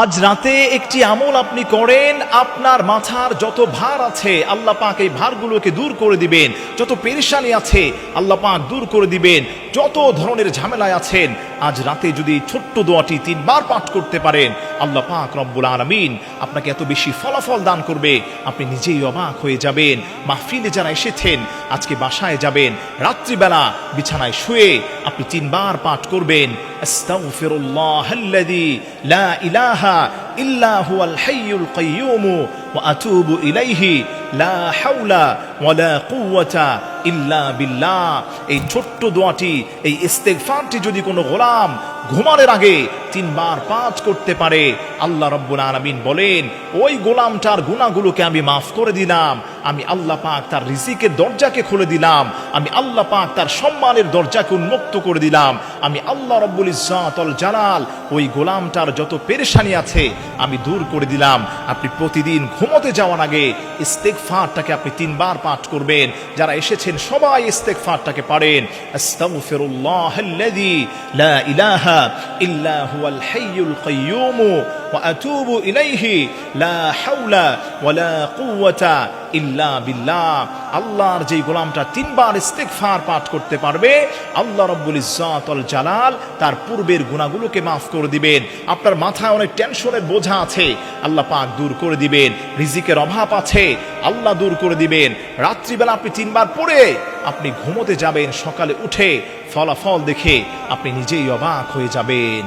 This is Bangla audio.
আজ রাতে একটি আমল আপনি করেন, আপনার মাথার যত ভার আছে, আল্লাহ পাক এই ভারগুলোকে দূর করে দিবেন। যত পেরেশানি আছে, আল্লাহ পাক দূর করে দিবেন। যত ধরনের ঝামেলায় আছেন, আজ রাতে যদি ছোট্ট দোয়াটি তিনবার পাঠ করতে পারেন, আল্লাহ পাক রব্বুল আলমিন আপনাকে এত বেশি ফলাফল দান করবে। আপনি নিজেই অবাক হয়ে যাবেন। মাহফিলে যারা এসেছেন, আজকে বাসায় যাবেন, রাত্রিবেলা বিছানায় শুয়ে আপনি তিনবার পাঠ করবেন লা ইলাহা إله إلا هو الحي القيوم وأتوب إليه لا حول ولا قوة ইল্লা বিল্লাহ। এই ছোট্ট দোয়াটি, এই ইস্তেগফারটি যদি কোনো গোলাম ঘুমানোর আগে তিনবার পাঁচ করতে পারে, আল্লাহ রব্বুল আলামিন বলেন, ওই গোলামটার গুণাগুলোকে আমি মাফ করে দিলাম, আমি আল্লাহ পাক তার রিজিকের দরজাকে খুলে দিলাম, আমি আল্লাহ পাক তার সম্মানের দরজাকে উন্মুক্ত করে দিলাম, আমি আল্লাহ রব্বুল ইজ্জাতল জালাল, ওই গোলামটার যত পেরেশানি আছে আমি দূর করে দিলাম। আপনি প্রতিদিন ঘুমোতে যাওয়ার আগে ইস্তেগফারটাকে আপনি তিনবার পাঠ করবেন। যারা এসেছেন সবাই ইস্তেগফারটাকে পারেন আস্তাগফিরুল্লাহাল্লাযী লা ইলাহা ইল্লা হুয়াল হাইয়ুল কাইয়্যুম আতুবু ইলাইহি লা হাওলা ওয়ালা কুওয়াতা ইল্লা বিল্লাহ আল্লাহর যেই গোলামটা তিনবার ইস্তেগফার পাঠ করতে পারবে, আল্লাহ রব্বুল ইজ্জাতুল জালাল তার পূর্বের গুণাগুলোকে মাফ করে দিবেন। আপনার মাথায় অনেক টেনশনের বোঝা আছে, আল্লাহ পাক দূর করে দিবেন। রিজিকের অভাব আছে, আল্লাহ দূর করে দিবেন। রাত্রিবেলা আপনি তিনবার পড়ে আপনি ঘুমোতে যাবেন সকালে উঠে, ফলাফল দেখে আপনি নিজেই অবাক হয়ে যাবেন।